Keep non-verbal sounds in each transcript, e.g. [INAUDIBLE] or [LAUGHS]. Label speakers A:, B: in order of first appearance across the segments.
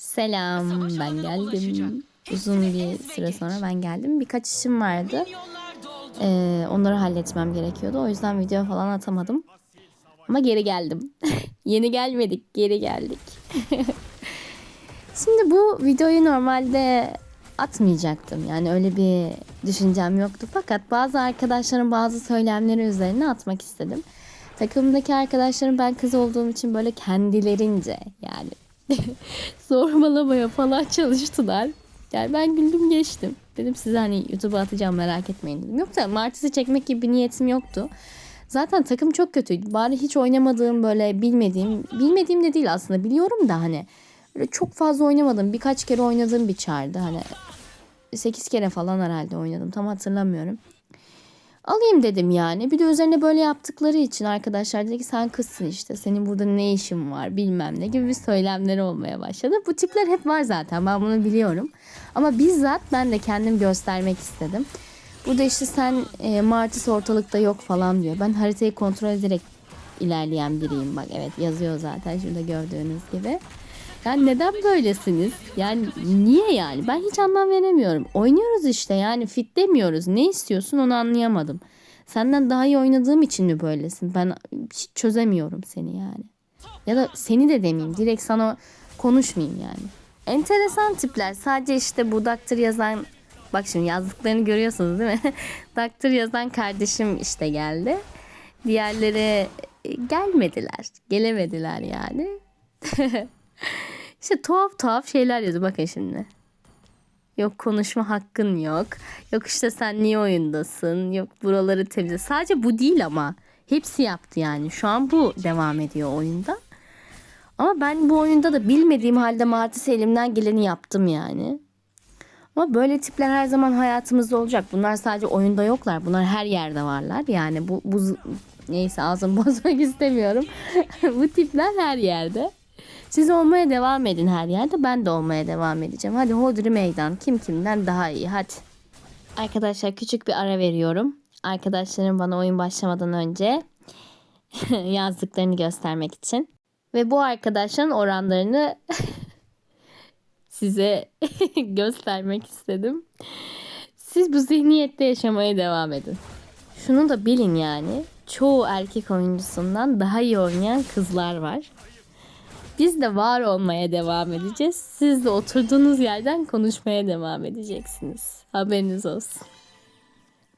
A: Selam, ben geldim. Uzun bir süre sonra ben geldim. Birkaç işim vardı. Ee, onları halletmem gerekiyordu. O yüzden video falan atamadım. Ama geri geldim. [LAUGHS] Yeni gelmedik, geri geldik. [LAUGHS] Şimdi bu videoyu normalde atmayacaktım. Yani öyle bir düşüncem yoktu. Fakat bazı arkadaşların bazı söylemleri üzerine atmak istedim. Takımdaki arkadaşlarım ben kız olduğum için böyle kendilerince yani [LAUGHS] zorbalamaya falan çalıştılar. Yani ben güldüm geçtim. Dedim size hani YouTube'a atacağım merak etmeyin dedim. Yoksa Martis'i çekmek gibi bir niyetim yoktu. Zaten takım çok kötüydü. Bari hiç oynamadığım böyle bilmediğim, bilmediğim de değil aslında biliyorum da hani böyle çok fazla oynamadım. Birkaç kere oynadığım bir çağrdı. Hani 8 kere falan herhalde oynadım. Tam hatırlamıyorum. Alayım dedim yani. Bir de üzerine böyle yaptıkları için arkadaşlar dedi ki sen kızsın işte. Senin burada ne işin var bilmem ne gibi bir söylemleri olmaya başladı. Bu tipler hep var zaten ben bunu biliyorum. Ama bizzat ben de kendim göstermek istedim. Burada işte sen e, Martis ortalıkta yok falan diyor. Ben haritayı kontrol ederek ilerleyen biriyim. Bak evet yazıyor zaten şurada gördüğünüz gibi. Yani neden böylesiniz? Yani niye yani? Ben hiç anlam veremiyorum. Oynuyoruz işte yani fit demiyoruz. Ne istiyorsun onu anlayamadım. Senden daha iyi oynadığım için mi böylesin? Ben hiç çözemiyorum seni yani. Ya da seni de demeyeyim. Direkt sana konuşmayayım yani. Enteresan tipler. Sadece işte bu Doctor yazan Bak şimdi yazdıklarını görüyorsunuz değil mi? [LAUGHS] Doctor yazan kardeşim işte geldi. Diğerleri e, gelmediler. Gelemediler yani. [LAUGHS] işte tuhaf tuhaf şeyler yazıyor. Bakın şimdi. Yok konuşma hakkın yok. Yok işte sen niye oyundasın. Yok buraları temizle. Sadece bu değil ama. Hepsi yaptı yani. Şu an bu devam ediyor oyunda. Ama ben bu oyunda da bilmediğim halde Martis elimden geleni yaptım yani. Ama böyle tipler her zaman hayatımızda olacak. Bunlar sadece oyunda yoklar. Bunlar her yerde varlar. Yani bu, bu neyse ağzımı [LAUGHS] bozmak istemiyorum. [LAUGHS] bu tipler her yerde. Siz olmaya devam edin her yerde. Ben de olmaya devam edeceğim. Hadi hodri meydan. Kim kimden daha iyi. Hadi. Arkadaşlar küçük bir ara veriyorum. Arkadaşlarım bana oyun başlamadan önce [LAUGHS] yazdıklarını göstermek için. Ve bu arkadaşların oranlarını [LAUGHS] size [LAUGHS] göstermek istedim. Siz bu zihniyette yaşamaya devam edin. Şunu da bilin yani. Çoğu erkek oyuncusundan daha iyi oynayan kızlar var. Biz de var olmaya devam edeceğiz. Siz de oturduğunuz yerden konuşmaya devam edeceksiniz. Haberiniz olsun.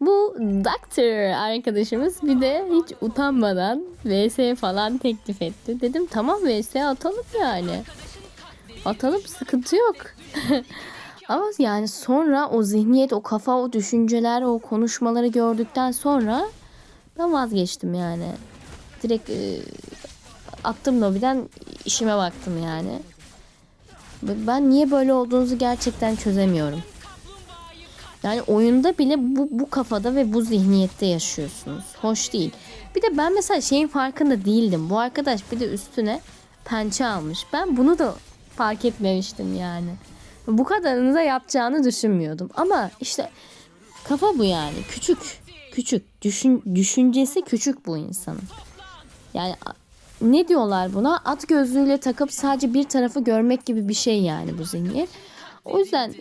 A: Bu Doctor arkadaşımız bir de hiç utanmadan VS falan teklif etti. Dedim tamam VS atalım yani. Atalım sıkıntı yok. [LAUGHS] Ama yani sonra o zihniyet, o kafa, o düşünceler, o konuşmaları gördükten sonra ben vazgeçtim yani. Direkt e, attım lobiden işime baktım yani. Ben niye böyle olduğunuzu gerçekten çözemiyorum. Yani oyunda bile bu, bu kafada ve bu zihniyette yaşıyorsunuz. Hoş değil. Bir de ben mesela şeyin farkında değildim. Bu arkadaş bir de üstüne pençe almış. Ben bunu da fark etmemiştim yani. Bu kadarını da yapacağını düşünmüyordum. Ama işte kafa bu yani. Küçük. Küçük. Düşün, düşüncesi küçük bu insanın. Yani ne diyorlar buna? At gözlüğüyle takıp sadece bir tarafı görmek gibi bir şey yani bu zihniyet. O yüzden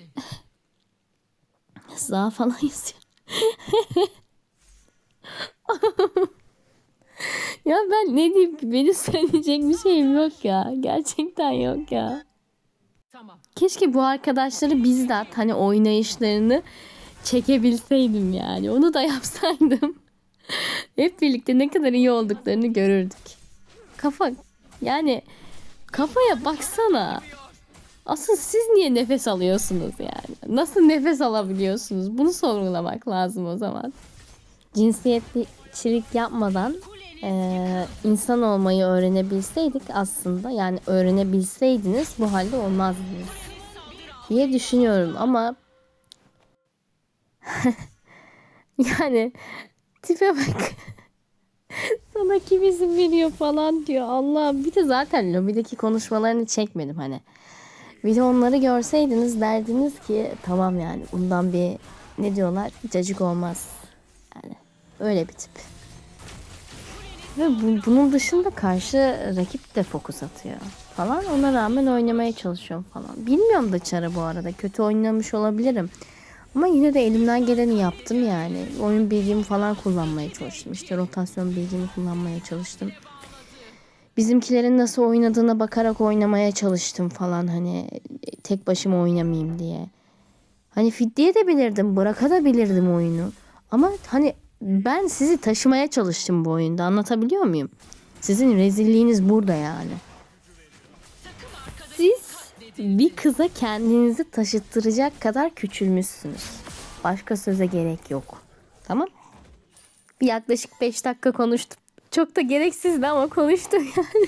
A: Za falan [LAUGHS] yazıyor. ya ben ne diyeyim ki benim söyleyecek bir şeyim yok ya. Gerçekten yok ya. Keşke bu arkadaşları bizzat hani oynayışlarını çekebilseydim yani. Onu da yapsaydım. Hep birlikte ne kadar iyi olduklarını görürdük. Kafa yani kafaya baksana. Asıl siz niye nefes alıyorsunuz yani? Nasıl nefes alabiliyorsunuz? Bunu sorgulamak lazım o zaman. Cinsiyetçilik yapmadan e, insan olmayı öğrenebilseydik aslında yani öğrenebilseydiniz bu halde olmazdınız diye düşünüyorum ama [LAUGHS] yani tipe bak [LAUGHS] sana kim izin veriyor falan diyor Allah bir de zaten lobideki konuşmalarını çekmedim hani bir de onları görseydiniz derdiniz ki tamam yani bundan bir ne diyorlar cacık olmaz yani öyle bir tip. Ve bu, bunun dışında karşı rakip de fokus atıyor falan. Ona rağmen oynamaya çalışıyorum falan. Bilmiyorum da çarı bu arada. Kötü oynamış olabilirim. Ama yine de elimden geleni yaptım yani. Oyun bilgimi falan kullanmaya çalıştım. İşte rotasyon bilgimi kullanmaya çalıştım. Bizimkilerin nasıl oynadığına bakarak oynamaya çalıştım falan hani tek başıma oynamayayım diye. Hani fidye de bilirdim, bırakabilirdim oyunu. Ama hani ben sizi taşımaya çalıştım bu oyunda. Anlatabiliyor muyum? Sizin rezilliğiniz burada yani. Bir kıza kendinizi taşıttıracak kadar küçülmüşsünüz. Başka söze gerek yok. Tamam? Bir yaklaşık 5 dakika konuştum. Çok da gereksizdi ama konuştum yani.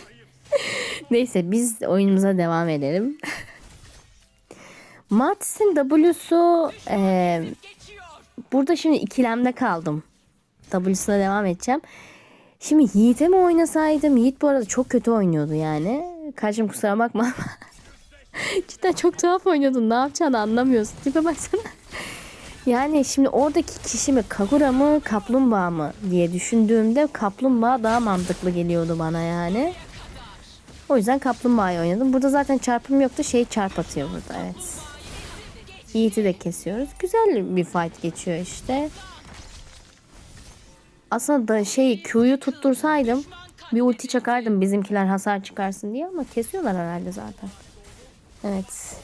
A: [LAUGHS] Neyse biz oyunumuza devam edelim. [LAUGHS] Martis'in W'su e, burada şimdi ikilemde kaldım. W'suna devam edeceğim. Şimdi Yiğit'e mi oynasaydım? Yiğit bu arada çok kötü oynuyordu yani. Karşım kusura bakma. [LAUGHS] [LAUGHS] Cidden çok tuhaf oynuyordun. Ne yapacağını anlamıyorsun. Tipe [LAUGHS] baksana. Yani şimdi oradaki kişi mi Kagura mı kaplumbağa mı diye düşündüğümde kaplumbağa daha mantıklı geliyordu bana yani. O yüzden kaplumbağayı oynadım. Burada zaten çarpım yoktu. Şey çarp atıyor burada evet. Yiğit'i de kesiyoruz. Güzel bir fight geçiyor işte. Aslında da şey Q'yu tuttursaydım bir ulti çakardım bizimkiler hasar çıkarsın diye ama kesiyorlar herhalde zaten. Evet.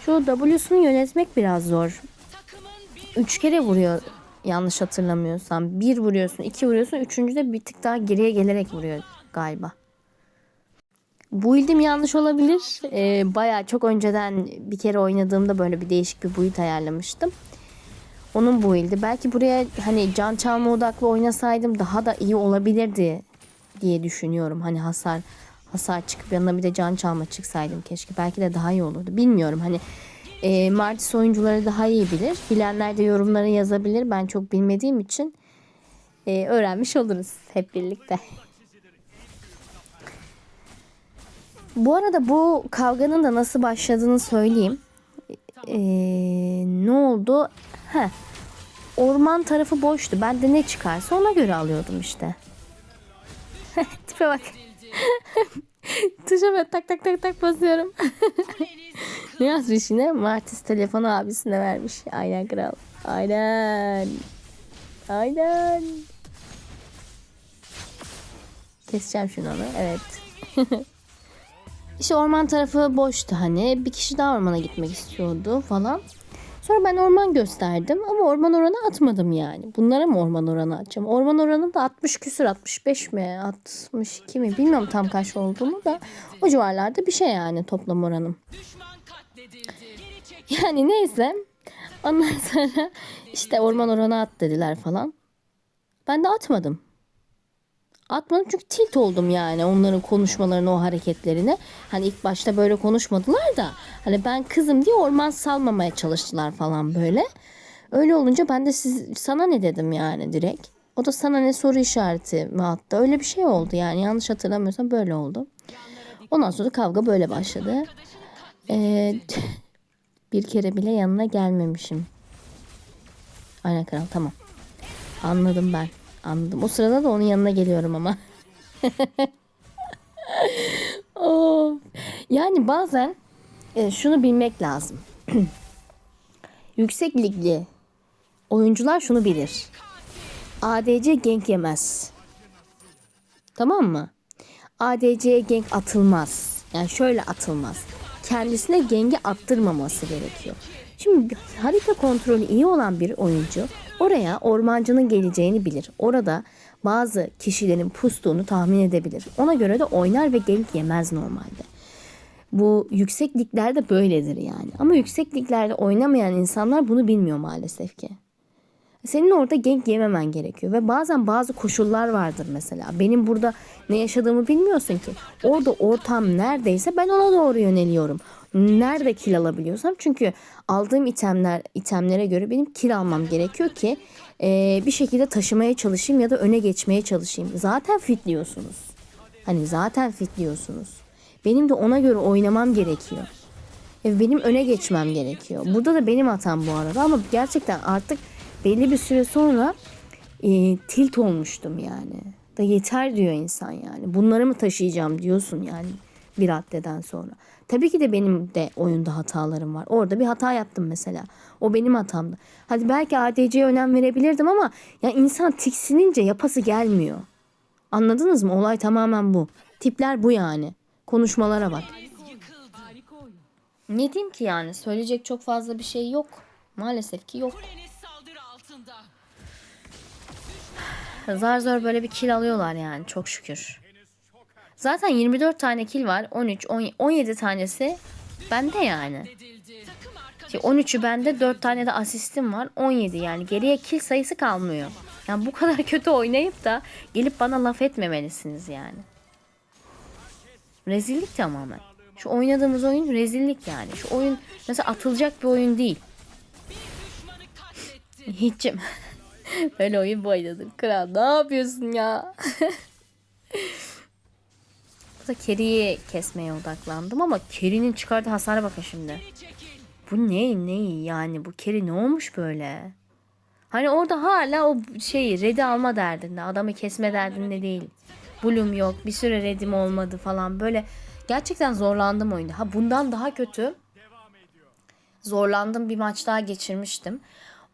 A: Şu W'sunu yönetmek biraz zor. Üç kere vuruyor yanlış hatırlamıyorsam. Bir vuruyorsun, iki vuruyorsun. Üçüncüde bir tık daha geriye gelerek vuruyor galiba. Build'im yanlış olabilir. Ee, Baya çok önceden bir kere oynadığımda böyle bir değişik bir build ayarlamıştım. Onun build'i. Belki buraya hani can çalma odaklı oynasaydım daha da iyi olabilirdi diye düşünüyorum. Hani hasar hasar çıkıp yanına bir de can çalma çıksaydım keşke. Belki de daha iyi olurdu. Bilmiyorum hani e, Martis oyuncuları daha iyi bilir. Bilenler de yorumlara yazabilir. Ben çok bilmediğim için e, öğrenmiş oluruz hep birlikte. Bu arada bu kavganın da nasıl başladığını söyleyeyim. Ee, ne oldu? Heh. Orman tarafı boştu. Ben de ne çıkarsa ona göre alıyordum işte. [LAUGHS] Tipe bak. [LAUGHS] Tuşa böyle tak tak tak tak basıyorum. [LAUGHS] ne yazmış yine? Martis telefonu abisine vermiş. Aynen kral. Aynen. Aynen. Keseceğim şunu onu. Evet. [LAUGHS] İşte orman tarafı boştu hani. Bir kişi daha ormana gitmek istiyordu falan. Sonra ben orman gösterdim ama orman oranı atmadım yani. Bunlara mı orman oranı atacağım? Orman oranı da 60 küsür 65 mi 62 mi bilmiyorum tam kaç olduğunu da o civarlarda bir şey yani toplam oranım. [LAUGHS] Yani neyse ondan sonra işte orman oranı at dediler falan. Ben de atmadım. Atmadım çünkü tilt oldum yani onların konuşmalarını o hareketlerine. Hani ilk başta böyle konuşmadılar da hani ben kızım diye orman salmamaya çalıştılar falan böyle. Öyle olunca ben de siz, sana ne dedim yani direkt. O da sana ne soru işareti mi attı. Öyle bir şey oldu yani yanlış hatırlamıyorsam böyle oldu. Ondan sonra kavga böyle başladı. Ee, [LAUGHS] bir kere bile yanına gelmemişim. Aynen kral tamam. Anladım ben. Anladım. O sırada da onun yanına geliyorum ama. [LAUGHS] of. Yani bazen e, şunu bilmek lazım. [CLEARS THROAT] Yüksek ligli oyuncular şunu bilir. ADC gank yemez. Tamam mı? ADC'ye gank atılmaz. Yani şöyle atılmaz. Kendisine gengi attırmaması gerekiyor. Şimdi harita kontrolü iyi olan bir oyuncu oraya ormancının geleceğini bilir. Orada bazı kişilerin pustuğunu tahmin edebilir. Ona göre de oynar ve gank yemez normalde. Bu yüksekliklerde böyledir yani. Ama yüksekliklerde oynamayan insanlar bunu bilmiyor maalesef ki. Senin orada gank yememen gerekiyor ve bazen bazı koşullar vardır mesela. Benim burada ne yaşadığımı bilmiyorsun ki. Orada ortam neredeyse ben ona doğru yöneliyorum. Nerede kil alabiliyorsam çünkü aldığım itemler itemlere göre benim kil almam gerekiyor ki e, bir şekilde taşımaya çalışayım ya da öne geçmeye çalışayım. Zaten fitliyorsunuz. Hani zaten fitliyorsunuz. Benim de ona göre oynamam gerekiyor. E, benim öne geçmem gerekiyor. Burada da benim hatam bu arada ama gerçekten artık belli bir süre sonra e, tilt olmuştum yani. Da yeter diyor insan yani. Bunları mı taşıyacağım diyorsun yani. bir raddeden sonra. Tabii ki de benim de oyunda hatalarım var. Orada bir hata yaptım mesela. O benim hatamdı. Hadi belki ADC'ye önem verebilirdim ama ya insan tiksinince yapası gelmiyor. Anladınız mı? Olay tamamen bu. Tipler bu yani. Konuşmalara bak. Ne diyeyim ki yani? Söyleyecek çok fazla bir şey yok. Maalesef ki yok. Zar zor böyle bir kill alıyorlar yani çok şükür. Zaten 24 tane kill var. 13, 10 17 tanesi bende yani. Ki
B: arkadaşı
A: 13'ü bende 4 tane de asistim var. 17 yani geriye kill sayısı kalmıyor. Yani bu kadar [LAUGHS] kötü oynayıp da gelip bana laf etmemelisiniz yani. Rezillik tamamen. Şu oynadığımız oyun rezillik yani. Şu oyun mesela atılacak bir oyun değil. [LAUGHS] Hiçim. [LAUGHS] Böyle oyun bu oynadım. Kral ne yapıyorsun ya? Burada Kerry'i kesmeye odaklandım ama Kerry'nin çıkardığı hasara bakın şimdi. Bu ne ne yani bu Kerry ne olmuş böyle? Hani orada hala o şeyi red'i alma derdinde. Adamı kesme derdinde değil. Bloom yok. Bir süre red'im olmadı falan. Böyle gerçekten zorlandım oyunda. Ha bundan daha kötü. Zorlandım bir maç daha geçirmiştim.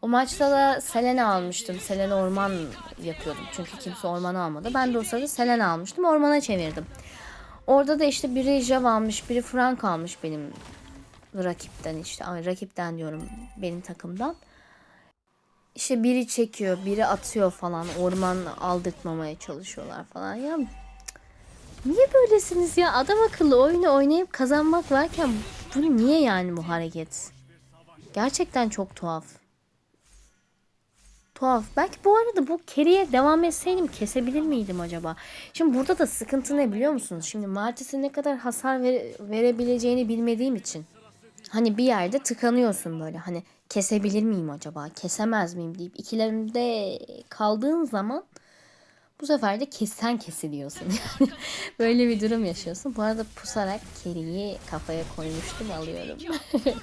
A: O maçta da Selena almıştım. Selena orman yapıyordum. Çünkü kimse ormanı almadı. Ben de o sırada Selena almıştım. Ormana çevirdim. Orada da işte biri Jav almış, biri Frank almış benim rakipten işte. Ay, rakipten diyorum benim takımdan. İşte biri çekiyor, biri atıyor falan. Orman aldırtmamaya çalışıyorlar falan. Ya niye böylesiniz ya? Adam akıllı oyunu oynayıp kazanmak varken bu niye yani bu hareket? Gerçekten çok tuhaf. Tuhaf. Belki bu arada bu Kerry'e devam etseydim kesebilir miydim acaba? Şimdi burada da sıkıntı ne biliyor musunuz? Şimdi Martis'in ne kadar hasar vere- verebileceğini bilmediğim için. Hani bir yerde tıkanıyorsun böyle. Hani kesebilir miyim acaba? Kesemez miyim deyip ikilerinde kaldığın zaman bu sefer de kesen kesiliyorsun. [LAUGHS] Böyle bir durum yaşıyorsun. Bu arada pusarak Kerry'i kafaya koymuştum alıyorum. [LAUGHS]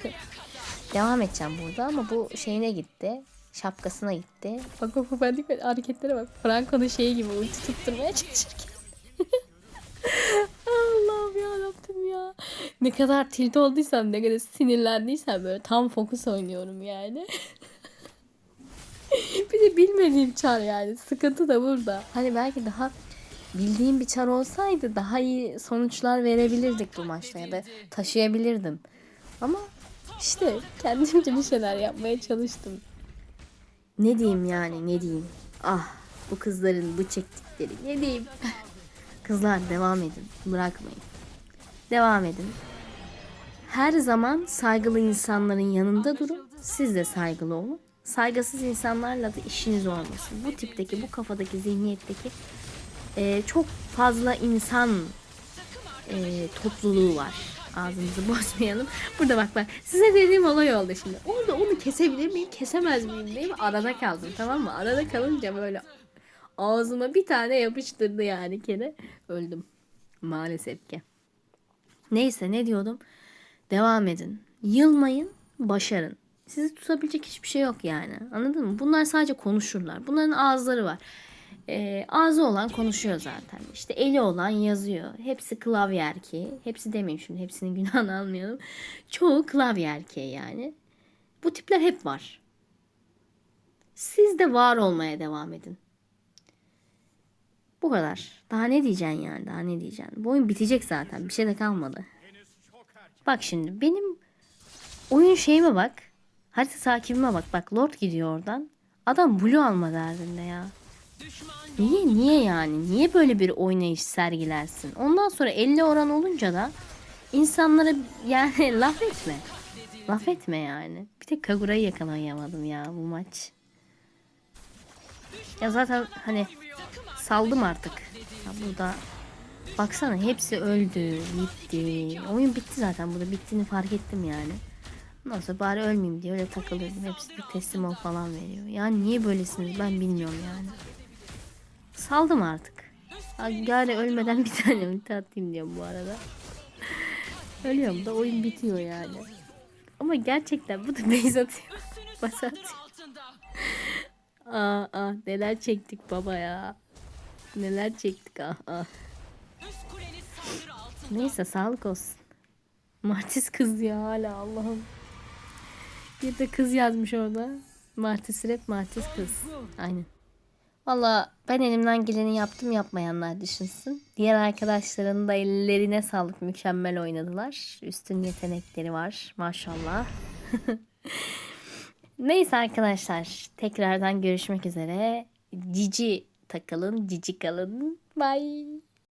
A: Devam edeceğim burada ama bu şeyine gitti. Şapkasına gitti. Bak bak bendeki hareketlere bak. Franco'nun şeyi gibi ulti tutturmaya çalışırken. [LAUGHS] Allah'ım ya Rabbim ya. Ne kadar tilt olduysam, ne kadar sinirlendiysem böyle tam fokus oynuyorum yani. [LAUGHS] bir de bilmediğim çar yani. Sıkıntı da burada. Hani belki daha bildiğim bir çar olsaydı daha iyi sonuçlar verebilirdik bu maçta ya da taşıyabilirdim. Ama işte kendimce bir şeyler yapmaya çalıştım. Ne diyeyim yani ne diyeyim. Ah bu kızların bu çektikleri ne diyeyim. [LAUGHS] Kızlar devam edin. Bırakmayın. Devam edin. Her zaman saygılı insanların yanında durun. Siz de saygılı olun. Saygısız insanlarla da işiniz olmasın. Bu tipteki, bu kafadaki, zihniyetteki e, çok fazla insan e, topluluğu var. Ağzımızı [LAUGHS] bozmayalım. Burada bak bak. Size dediğim olay oldu şimdi. Orada onu kesebilir miyim, kesemez miyim diye arada kaldım tamam mı? Arada kalınca böyle ağzıma bir tane yapıştırdı yani kere. Öldüm. Maalesef ki. Neyse ne diyordum? Devam edin. Yılmayın, başarın. Sizi tutabilecek hiçbir şey yok yani. Anladın mı? Bunlar sadece konuşurlar. Bunların ağızları var. Ee, ağzı olan konuşuyor zaten. İşte eli olan yazıyor. Hepsi klavye erkeği. Hepsi demeyeyim şimdi. Hepsinin [LAUGHS] günahını almayalım. Çoğu klavye erkeği yani. Bu tipler hep var. Siz de var olmaya devam edin. Bu kadar. Daha ne diyeceksin yani? Daha ne diyeceksin? Bu oyun bitecek zaten. Bir şey de kalmadı. Bak şimdi benim oyun şeyime bak. Harita takibime bak. Bak Lord gidiyor oradan. Adam blue alma derdinde ya. Niye niye yani? Niye böyle bir oynayış sergilersin? Ondan sonra 50 oran olunca da insanlara [LAUGHS] yani laf etme. Laf etme yani. Bir tek Kagura'yı yakalayamadım ya bu maç. Ya zaten hani saldım artık. Ya burada baksana hepsi öldü, bitti. Oyun bitti zaten burada bittiğini fark ettim yani. Ondan sonra bari ölmeyeyim diye öyle takılıyordum. Hepsi bir teslim ol falan veriyor. Yani niye böylesiniz ben bilmiyorum yani. Saldım artık. Gari ölmeden [LAUGHS] bir tane ulti atayım diyorum bu arada. Ölüyorum da oyun bitiyor yani. Ama gerçekten bu da [LAUGHS] base atıyor. Bas atıyor. [LAUGHS] Aa, ah, neler çektik baba ya. Neler çektik ah ah. Neyse sağlık olsun. Martis kız ya hala Allah'ım. Bir de kız yazmış orada. Martis rap Martis kız. Aynen. Valla ben elimden geleni yaptım yapmayanlar düşünsün. Diğer arkadaşların da ellerine sağlık mükemmel oynadılar. Üstün yetenekleri var maşallah. [LAUGHS] Neyse arkadaşlar tekrardan görüşmek üzere. Cici takılın cici kalın. Bye.